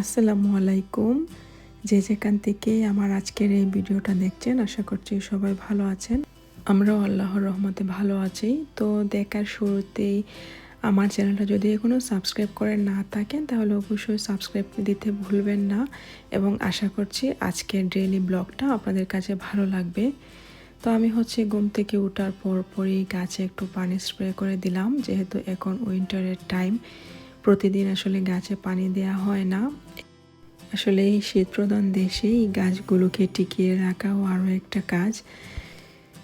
আসসালামু আলাইকুম। যে যেখান থেকে আমার আজকের এই ভিডিওটা দেখছেন, আশা করছি সবাই ভালো আছেন। আমরাও আল্লাহর রহমতে ভালো আছি। তো দেখার শুরুতেই আমার চ্যানেলটা যদি এখনও সাবস্ক্রাইব করে না থাকেন, তাহলে অবশ্যই সাবস্ক্রাইব দিতে ভুলবেন না। এবং আশা করছি আজকের ডেইলি ব্লগটা আপনাদের কাছে ভালো লাগবে। তো আমি হচ্ছে ঘুম থেকে ওঠার পর পরই গাছে একটু পানি স্প্রে করে দিলাম। যেহেতু এখন উইন্টারের টাইম, প্রতিদিন আসলে গাছে পানি দেওয়া হয় না। আসলে এই শীতপ্রধান দেশে এই গাছগুলোকে টিকিয়ে রাখাও আরও একটা কাজ।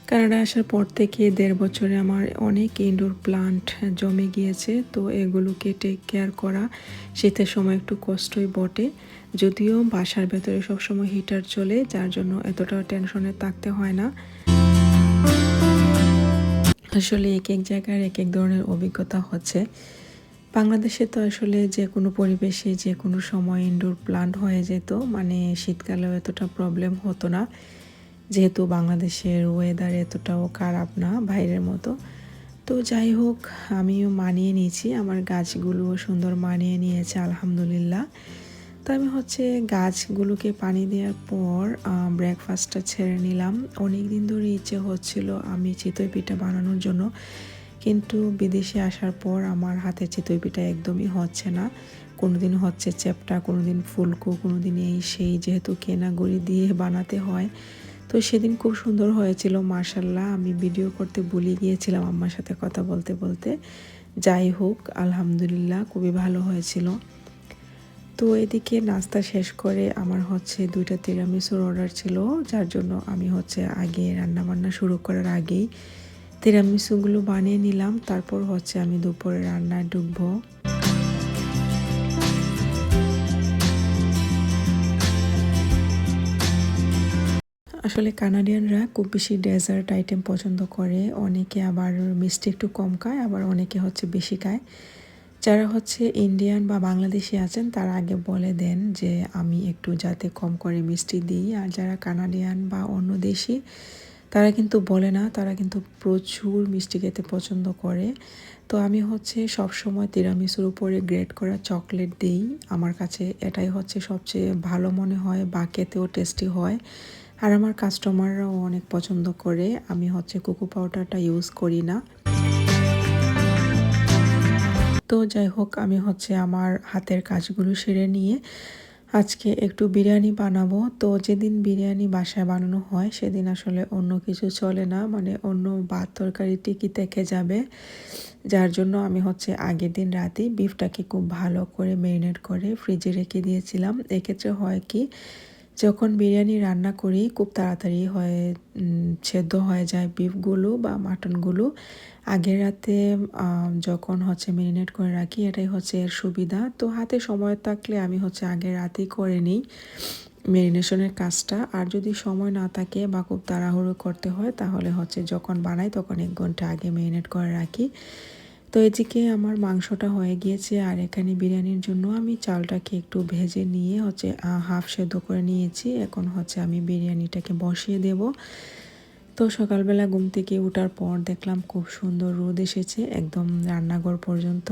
কানাডা আসার পর থেকে দেড় বছরে আমার অনেক ইনডোর প্লান্ট জমে গিয়েছে। তো এগুলোকে টেক কেয়ার করা শীতের সময় একটু কষ্টই বটে। যদিও বাসার ভেতরে সবসময় হিটার চলে, যার জন্য এতটা টেনশনে থাকতে হয় না। আসলে এক এক জায়গার এক এক ধরনের অভিজ্ঞতা হচ্ছে। বাংলাদেশে তো আসলে যে কোনো পরিবেশে যে কোনো সময় ইনডোর প্লান্ট হয়ে যেত মানে শীতকালেও এতটা প্রবলেম হতো না। যেহেতু বাংলাদেশের ওয়েদার এতটাও খারাপ না, বাইরের মতো। তো যাই হোক, আমিও মানিয়ে নিয়েছি, আমার গাছগুলোও সুন্দর মানিয়ে নিয়েছে, আলহামদুলিল্লাহ। তো আমি হচ্ছে গাছগুলোকে পানি দেওয়ার পর ব্রেকফাস্টটা ছেড়ে নিলাম। অনেক দিন ধরে ইচ্ছে হচ্ছিল আমি চিতই পিঠা বানানোর জন্য। কিন্তু বিদেশে আসার পর আমার হাতে চিতই পিঠা একদমই হচ্ছে না। কোনো দিন হচ্ছে চ্যাপটা কোনো দিন ফুলকো কোনো দিন এই সেই যেহেতু কেনা গুঁড়ি দিয়ে বানাতে হয়। তো সেদিন খুব সুন্দর হয়েছিল মার্শাল্লাহ আমি ভিডিও করতে ভুলে গিয়েছিলাম আম্মার সাথে কথা বলতে বলতে। যাই হোক, আলহামদুলিল্লাহ, খুবই ভালো হয়েছিল। তো এদিকে নাস্তা শেষ করে আমার হচ্ছে দুইটা তিরামিসুর অর্ডার ছিল, যার জন্য আমি হচ্ছে আগে রান্নাবান্না শুরু করার আগেই তিরামিসুগুলো বানিয়ে নিলাম। তারপর হচ্ছে আমি দুপুরে রান্নায় ঢুকবো। আসলে কানাডিয়ানরা খুব বেশি ডেজার্ট আইটেম পছন্দ করে। অনেকে আবার মিষ্টি একটু কম খায়, আবার অনেকে হচ্ছে বেশি খায়। যারা হচ্ছে ইন্ডিয়ান বা বাংলাদেশি আছেন, তারা আগে বলে দেন যে আমি একটু যাতে কম করে মিষ্টি দিই। আর যারা কানাডিয়ান বা অন্য দেশি, তারা কিন্তু বলে না, তারা কিন্তু প্রচুর মিষ্টি খেতে পছন্দ করে। তো আমি হচ্ছে সব সময় তিরামিসুর উপরে গ্রেড করা চকলেট দিই। আমার কাছে এটাই হচ্ছে সবচেয়ে ভালো মনে হয়, বা খেতেও টেস্টি হয়। আর আমার কাস্টমাররাও অনেক পছন্দ করে। আমি হচ্ছে কোকো পাউডারটা ইউজ করি না। তো যাই হোক, আমি হচ্ছে আমার হাতের কাজগুলো সেরে নিয়ে আজকে একটু বিরিয়ানি বানাবো। তো যেদিন বিরিয়ানি বাসায় বানানো হয়, সেদিন আসলে অন্য কিছু চলে না মানে অন্য ভাত তরকারি টিকি থেকে যাবে। যার জন্য আমি হচ্ছে আগের দিন রাতেই বিফটাকে খুব ভালো করে মেরিনেট করে ফ্রিজে রেখে দিয়েছিলাম। এক্ষেত্রে হয় কি যখন বিরিয়ানি রান্না করি, খুব তাড়াতাড়ি হয়ে সেদ্ধ হয়ে যায় বিফগুলো বা মাটনগুলো। আগের রাতে যখন হচ্ছে মেরিনেট করে রাখি, এটাই হচ্ছে এর সুবিধা। তো হাতে সময় থাকলে আমি হচ্ছে আগের রাতেই করে নিই মেরিনেশনের কাজটা। আর যদি সময় না থাকে বা খুব তাড়াহুড়ো করতে হয়, তাহলে হচ্ছে যখন বানাই তখন এক ঘণ্টা আগে মেরিনেট করে রাখি। তো এদিকে আমার মাংসটা হয়ে গিয়েছে আর এখানে বিরিয়ানির জন্য আমি চালটাকে একটু ভেজে নিয়ে হচ্ছে হাফ সেদ্ধ করে নিয়েছি। এখন হচ্ছে আমি বিরিয়ানিটাকে বসিয়ে দেব। তো সকালবেলা ঘুম থেকে ওঠার পর দেখলাম খুব সুন্দর রোদ এসেছে একদম রান্নাঘর পর্যন্ত।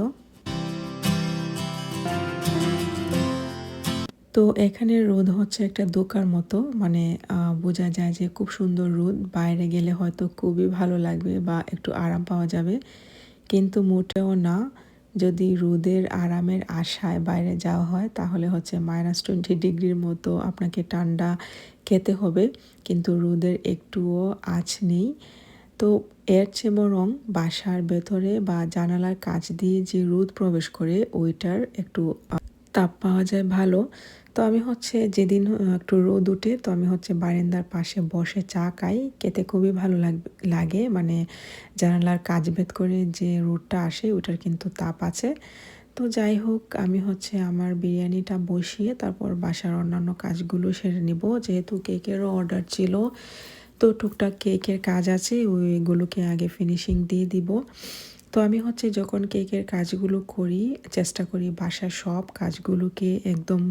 তো এখানে রোদ হচ্ছে একটা দোকার মতো মানে বোঝা যায় যে খুব সুন্দর রোদ। বাইরে গেলে হয়তো খুবই ভালো লাগবে বা একটু আরাম পাওয়া যাবে। কিন্তু মোটেও না। যদি রোদের আরামের আশায় বাইরে যাওয়া হয়, তাহলে হচ্ছে মাইনাস টোয়েন্টি ডিগ্রির মতো আপনাকে ঠান্ডা খেতে হবে। কিন্তু রোদের একটুও আঁচ নেই। তো এর চেয়ে বরং বাসার ভেতরে বা জানালার কাছ দিয়ে যে রোদ প্রবেশ করে, ওইটার একটু তাপ পাওয়া যায় ভালো। তো আমি হচ্ছে যেদিন একটু রোদ উঠে, তো আমি হচ্ছে বারান্দার পাশে বসে চা খাই। খেতে খুবই ভালো লাগে মানে জানালার কাজ ভেদ করে যে রোদটা আসে, ওটার কিন্তু তাপ আছে। তো যাই হোক, আমি হচ্ছে আমার বিরিয়ানিটা বসিয়ে তারপর বাসার অন্যান্য কাজগুলো সেরে নিব। যেহেতু কেকেরও অর্ডার ছিল, তো টুকটাক কেকের কাজ আছে, ওইগুলোকে আগে ফিনিশিং দিয়ে দিব। তো আমি হচ্ছে যখন কেকের কাজগুলো করি, চেষ্টা করি বাসার সব কাজগুলোকে একদম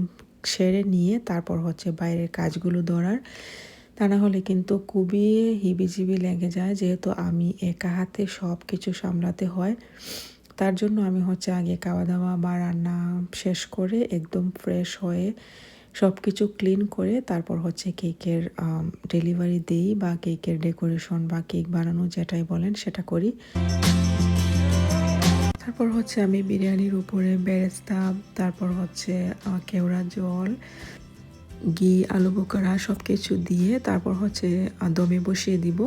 সেরে নিয়ে তারপর হচ্ছে বাইরের কাজগুলো ধরার, তা না হলে কিন্তু খুবই হিবিজিবি লেগে যায় যেহেতু আমি একা হাতে সব কিছু সামলাতে হয়। তার জন্য আমি হচ্ছে আগে খাওয়া দাওয়া বা রান্না শেষ করে একদম ফ্রেশ হয়ে সব কিছু ক্লিন করে তারপর হচ্ছে কেকের ডেলিভারি দিই বা কেকের ডেকোরেশন বা কেক বানানো যেটাই বলেন সেটা করি। তারপর হচ্ছে আমি বিরিয়ানির উপরে বেরেস্তা, তারপর হচ্ছে কেওড়া জল, ঘি, আলু বোকারা সব কিছু দিয়ে তারপর হচ্ছে দমে বসিয়ে দিব।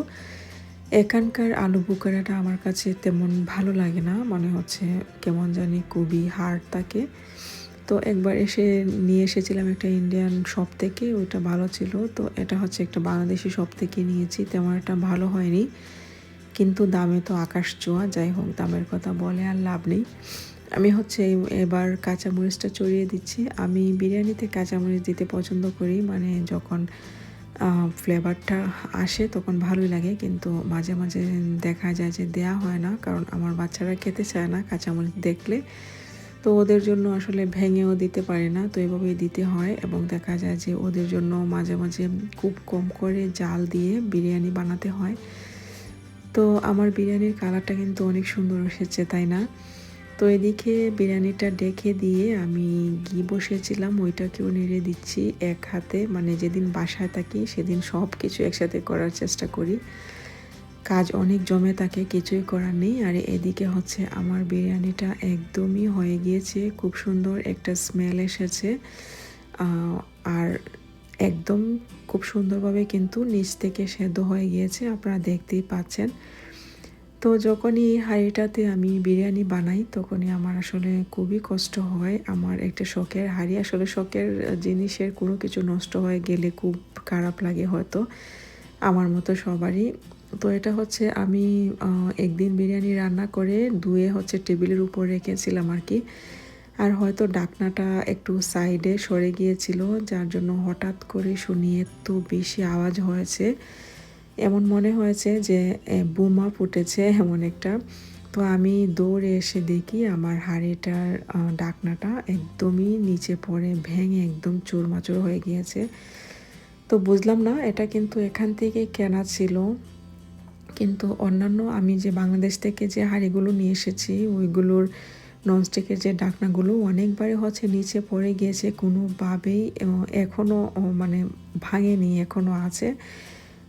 এখানকার আলু বোকারাটা আমার কাছে তেমন ভালো লাগে না মানে হচ্ছে কেমন জানি খুবই হার্ড থাকে। তো একবার এসে নিয়ে এসেছিলাম একটা ইন্ডিয়ান শপ থেকে, ওইটা ভালো ছিল। তো এটা হচ্ছে একটা বাংলাদেশি শপ থেকে নিয়েছি, তেমন একটা ভালো হয়নি। কিন্তু দামে তো আকাশ চোয়া যাই হোক দামের কথা বলে আর লাভ নেই। আমি হচ্ছে এবার কাঁচামরিচটা চড়িয়ে দিচ্ছি। আমি বিরিয়ানিতে কাঁচামরিচ দিতে পছন্দ করি মানে যখন ফ্লেভারটা আসে তখন ভালোই লাগে, কিন্তু মাঝে মাঝে দেখা যায় যে দেয়া হয় না, কারণ আমার বাচ্চারা খেতে চায় না কাঁচামরিচ দেখলে। তো ওদের জন্য আসলে ভেঙেও দিতে পারি না, তো এভাবেই দিতে হয় এবং দেখা যায় যে ওদের জন্য মাঝে মাঝে খুব কম করে জাল দিয়ে বিরিয়ানি বানাতে হয়। তো আমার বিরিয়ানির কালারটা কিন্তু অনেক সুন্দর এসেছে, তাই না? তো এদিকে বিরিয়ানিটা ডেকে দিয়ে আমি ঘি বসেছিলাম ওইটাকেও নেড়ে দিচ্ছি এক হাতে। মানে যেদিন বাসায় থাকি সেদিন সব কিছু একসাথে করার চেষ্টা করি। কাজ অনেক জমে থাকে, কিছুই করার নেই। আর এদিকে হচ্ছে আমার বিরিয়ানিটা একদমই হয়ে গিয়েছে, খুব সুন্দর একটা স্মেল এসেছে। আর একদম খুব সুন্দরভাবে কিন্তু নিচ থেকে সেদ্ধ হয়ে গিয়েছে, আপনারা দেখতেই পাচ্ছেন। তো যখনই হাঁড়িটাতে আমি বিরিয়ানি বানাই, তখনই আমার আসলে খুবই কষ্ট হয়। আমার একটা শখের হাঁড়ি, আসলে শখের জিনিসের কোনো কিছু নষ্ট হয়ে গেলে খুব খারাপ লাগে হয়তো, আমার মতো সবারই। তো এটা হচ্ছে আমি একদিন বিরিয়ানি রান্না করে ধুয়ে হচ্ছে টেবিলের উপর রেখেছিলাম আর কি। আর হয়তো ডাকনাটা একটু সাইডে সরে গিয়েছিল, যার জন্য হঠাৎ করে শুনি এত বেশি আওয়াজ হয়েছে। এমন মনে হয়েছে যে বোমা ফুটেছে এমন একটা। তো আমি দৌড়ে এসে দেখি আমার হাড়িটার ডাকনাটা একদমই নিচে পড়ে, ভেঙে একদম চুরমাচুর হয়ে গিয়েছে। তো বুঝলাম না, এটা কিন্তু এখান থেকে কেনা ছিল। কিন্তু অন্যান্য আমি যে বাংলাদেশ থেকে যে হাঁড়িগুলো নিয়ে এসেছি, ওইগুলোর ননস্টিকের যে ডাকনাগুলো অনেকবারই হচ্ছে নিচে পড়ে গিয়েছে কোনোভাবেই এখনও মানে ভাঙেনি এখনও আছে।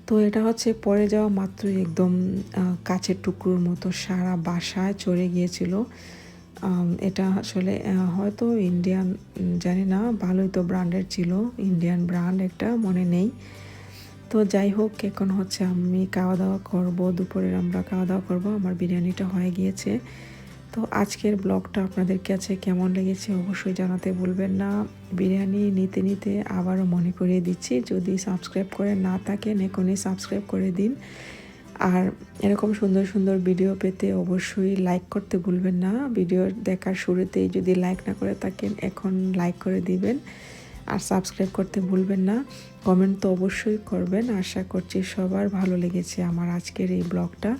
তো এটা হচ্ছে পরে যাওয়া মাত্রই একদম কাছের টুকরোর মতো সারা বাসায় চড়ে গিয়েছিল। এটা আসলে হয়তো ইন্ডিয়ান জানি না, ভালোই তো ব্র্যান্ডের ছিল, ইন্ডিয়ান ব্র্যান্ড একটা, মনে নেই। তো যাই হোক, এখন হচ্ছে আমি খাওয়া দাওয়া করব, দুপুরের আমরা খাওয়া দাওয়া করব, আমার বিরিয়ানিটা হয়ে গিয়েছে। তো আজকের ব্লগটা আপনাদের কাছে কেমন লেগেছে অবশ্যই জানাতে বলবেন না। বিরিয়ানি নিতে নিতে আবারও মনে করিয়ে দিচ্ছি, যদি সাবস্ক্রাইব করে না থাকেন এখনই সাবস্ক্রাইব করে দিন। আর এরকম সুন্দর সুন্দর ভিডিও পেতে অবশ্যই লাইক করতে ভুলবেন না। ভিডিও দেখার শুরুতেই যদি লাইক না করে থাকেন, এখন লাইক করে দিবেন। আর সাবস্ক্রাইব করতে ভুলবেন না। কমেন্ট তো অবশ্যই করবেন। আশা করছি সবার ভালো লেগেছে আমার আজকের এই ব্লগটা।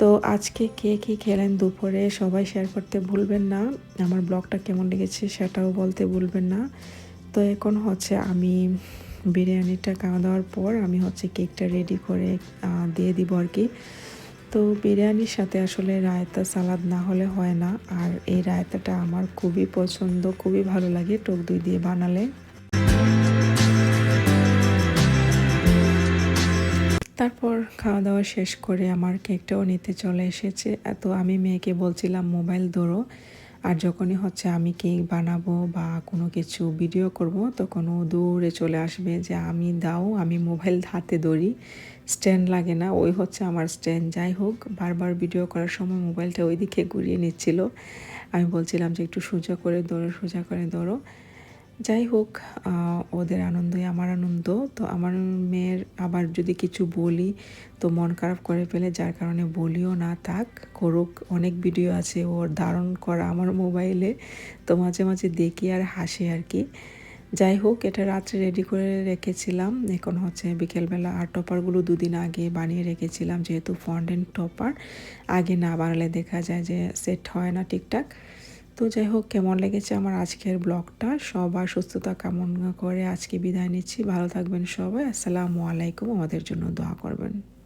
তো আজকে কে কী খেলেন দুপুরে সবাই শেয়ার করতে ভুলবেন না। আমার ব্লগটা কেমন লেগেছে সেটাও বলতে ভুলবেন না। তো এখন হচ্ছে আমি বিরিয়ানিটা খাওয়া দাওয়ার পর আমি হচ্ছে কেকটা রেডি করে দিয়ে দিব আর কি। তো বিরিয়ানির সাথে আসলে রায়তা সালাদ না হলে হয় না। আর এই রায়তাটা আমার খুবই পছন্দ, খুবই ভালো লাগে। টক দই দিয়ে বানালে। তারপর খাওয়া দাওয়া শেষ করে আমার কেকটাও নিতে চলে এসেছে। এত আমি মেয়েকে বলছিলাম, মোবাইল ধরো। আর যখনই হচ্ছে আমি কেক বানাবো বা কোনো কিছু ভিডিও করব, তখন ও দূরে চলে আসবে যে, আমি দাও, আমি মোবাইল হাতে ধরি। স্ট্যান্ড লাগে না, ওই হচ্ছে আমার স্ট্যান্ড। যাই হোক, বারবার ভিডিও করার সময় মোবাইলটা ওই দিকে ঘুরিয়ে নিচ্ছিল। আমি বলছিলাম যে, একটু সোজা করে ধরো, সোজা করে ধরো। যাই হোক ওদের আনন্দই আমার আনন্দ। তো আমার মেয়ের আবার যদি কিছু বলি, তো মন খারাপ করে ফেলে, যার কারণে বলিও না, থাক, করুক। অনেক ভিডিও আছে ওর ধারণ করা আমার মোবাইলে তো মাঝে মাঝে দেখি আর হাসি আর কি। যাই হোক এটা রাত্রে রেডি করে রেখেছিলাম। এখন হচ্ছে বিকেলবেলা আর টপারগুলো দুদিন আগে বানিয়ে রেখেছিলাম, যেহেতু ফন্ডেন্ট টপার আগে না বানালে দেখা যায় যে সেট হয় না ঠিকঠাক। তো যাই হোক, কেমন লেগেছে আমার আজকের ব্লগটা? সবার সুস্থতা কামনা করে আজকে বিদায় নিচ্ছি। ভালো থাকবেন সবাই। আসসালামু আলাইকুম। আমাদের জন্য দোয়া করবেন।